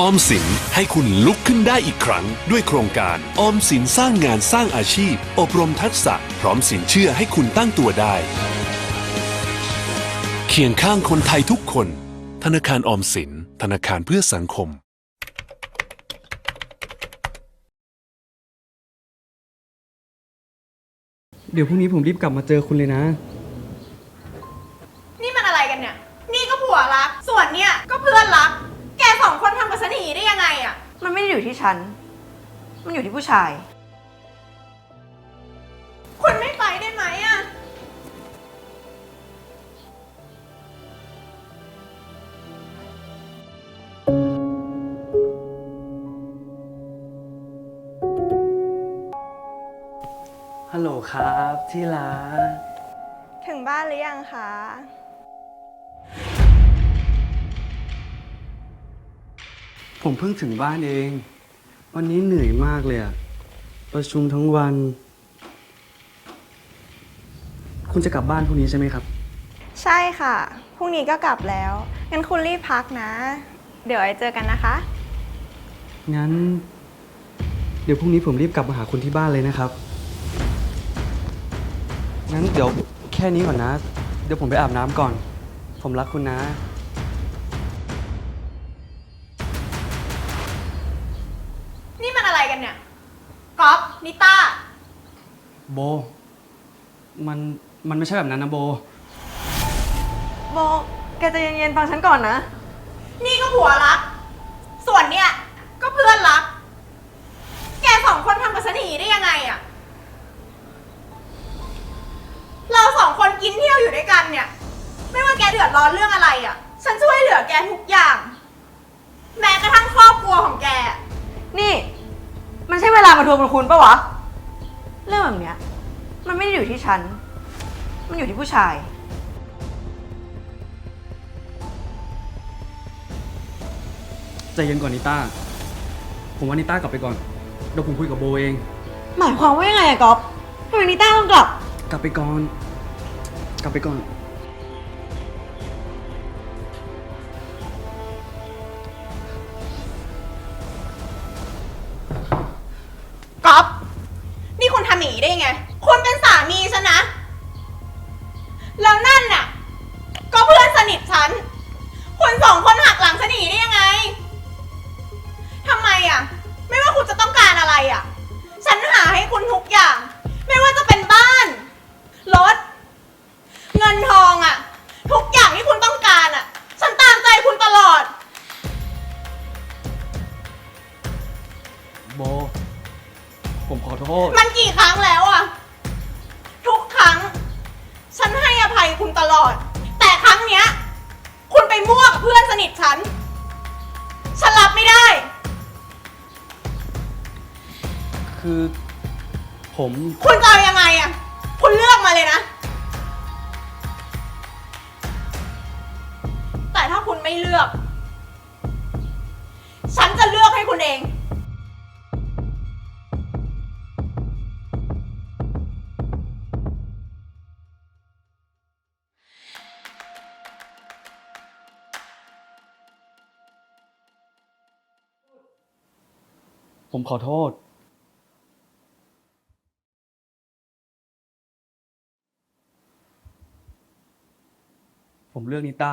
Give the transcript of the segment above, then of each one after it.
ออมสินให้คุณลุกขึ้นได้อีกครั้ง ด้วยโครงการออมสินสร้างงานสร้างอาชีพ อบรมทักษะ พร้อมสินเชื่อให้คุณตั้งตัวได้ เคียงข้างคนไทยทุกคน ธนาคารออมสิน ธนาคารเพื่อสังคม เดี๋ยวพรุ่งนี้ผมรีบกลับมาเจอคุณเลยนะ นี่มันอะไรกันเนี่ย นี่ก็ผัวรัก ส่วนเนี่ยก็เพื่อนรัก อยู่ที่ฉัน มันอยู่ที่ผู้ชาย คุณไม่ไปได้ไหมอะฮัลโหลครับ ที่รัก ถึงบ้านหรือยังคะ ผมเพิ่งถึงบ้านเอง วันนี้เหนื่อยมากเลยอะประชุมทั้งวัน คุณจะกลับบ้านพรุ่งนี้ใช่ไหมครับ ใช่ค่ะ พรุ่งนี้ก็กลับแล้ว งั้นคุณรีบพักนะ เดี๋ยวไว้เจอกันนะคะ งั้น เดี๋ยวพรุ่งนี้ผมรีบกลับมาหาคุณที่บ้านเลยนะครับ งั้นเดี๋ยวแค่นี้ก่อนนะ เดี๋ยวผมไปอาบน้ำก่อน ผมรักคุณนะ นิต้า โบ มัน มันไม่ใช่แบบนั้นนะโบ โบ แกใจะเย็นๆฟังฉันก่อนนะ นี่ก็ผัวรัก ส่วนเนี่ยก็เพื่อนรัก แกสองคนทำกับฉันอย่างนี้ได้ยังไงอะเราสองคนกินเที่ยวอยู่ด้วยกันเนี่ย ไม่ว่าแกเดือดร้อนเรื่องอะไรอะฉันช่วยเหลือแกทุกอย่าง แม้กระทั่งครอบครัวของแก นี่ มันใช่เวลามาทวงบุญคุณปะวะ เรื่องแบบเนี้ย มันไม่ได้อยู่ที่ฉัน มันอยู่ที่ผู้ชาย ใจเย็นก่อนนิต้า ผมว่านิต้ากลับไปก่อนเดี๋ยวผมคุยกับโบเอง หมายความว่ายังไงอะก๊อฟทำไมนิต้าต้องกลับ กลับไปก่อน กลับไปก่อน โทษ มันกี่ครั้งแล้วอะทุกครั้ง ฉันให้อภัยคุณตลอด แต่ครั้งเนี้ย คุณไปมั่วกับเพื่อนสนิทฉัน ฉันรับไม่ได้ คือผมคุณจะเอายังไงอะคุณเลือกมาเลยนะ แต่ถ้าคุณไม่เลือก ฉันจะเลือกให้คุณเอง ผมขอโทษ ผมเลือกนิต้า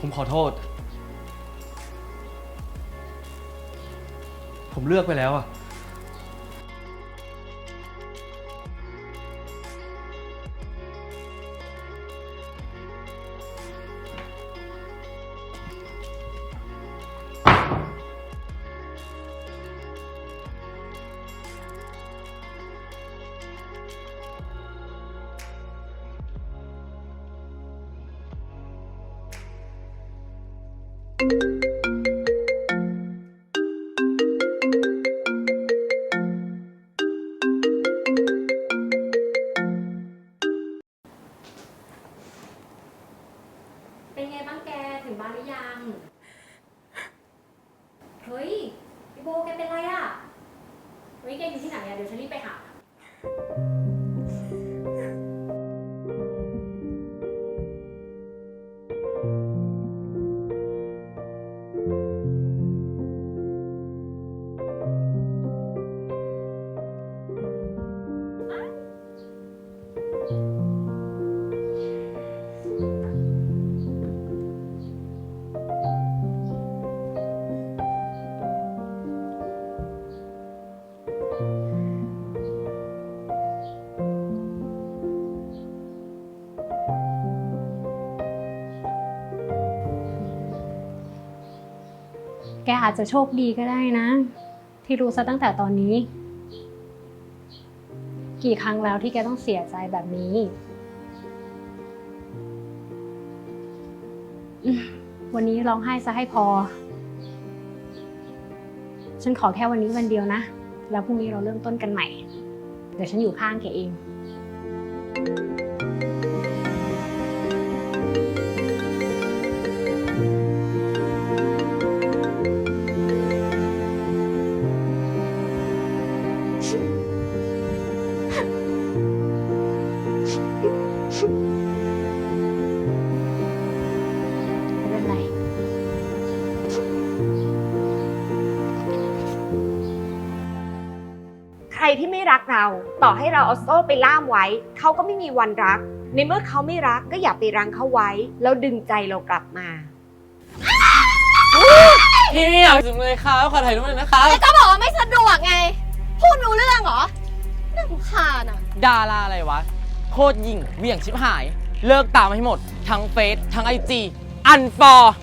ผมขอโทษ ผมเลือกไปแล้วอะ เป็นไงบ้างแกถึงบ้านหรือยัง เฮ้ยพี่โบแกเป็นไรอะ่ะเฮ้ยแกอยู่ที่ไหนอะเดี๋ยวฉันรีบไปหา กอาจจะโชคดีก็ได้นะ ที่รู้ซะตั้งแต่ตอนนี้ กี่ครั้งแล้วที่แกต้องเสียใจแบบนี้ วันนี้ร้องไห้ซะให้พอ ฉันขอแค่วันนี้วันเดียวนะ แล้วพรุ่งนี้เราเริ่มต้นกันใหม่ เดี๋ยวฉันอยู่ข้างแกเองไม่ เป็นไรใครที่ไม่รักเรา ต่อให้เราเอาโซ่ไปล่ามไว้ เขาก็ไม่มีวันรัก ในเมื่อเขาไม่รักก็อย่าไปรั้งเขาไว้ แล้วดึงใจเรากลับมาพี่ไม่อยากถึงเลยครับขอถ่ายรูปหน่อยนะครับก็บอกว่าไม่สะด ดาราอะไรวะ โคตรยิงเหวี่ยงชิบหาย เลิกตามให้หมด ทั้งเฟซทั้งไอจีอันฟอร์